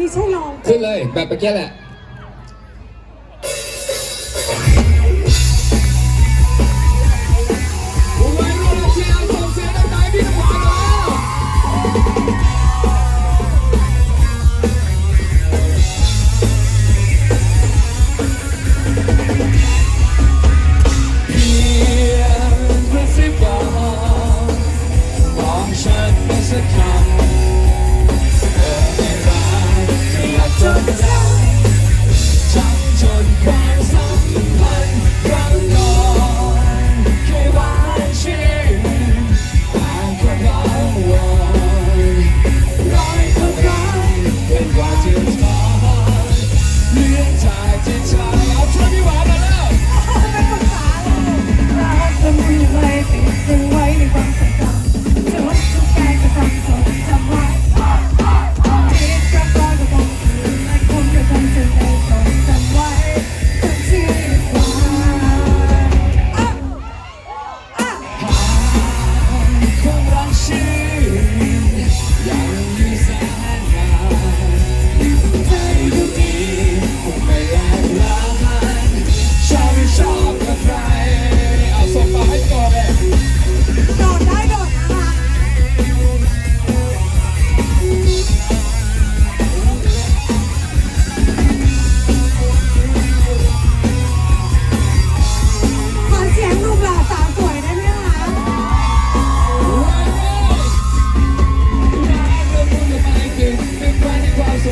นี่ใช่ลอง ขึ้นเลยแบบเมื่อกี้แหละ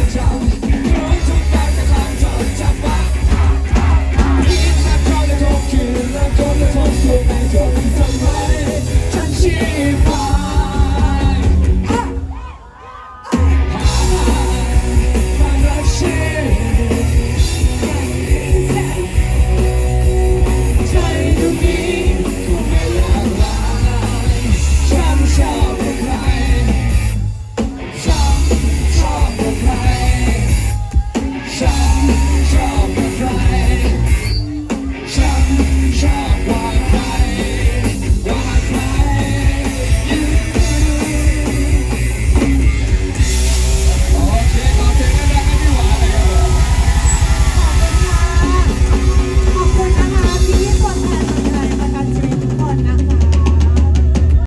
Ciao.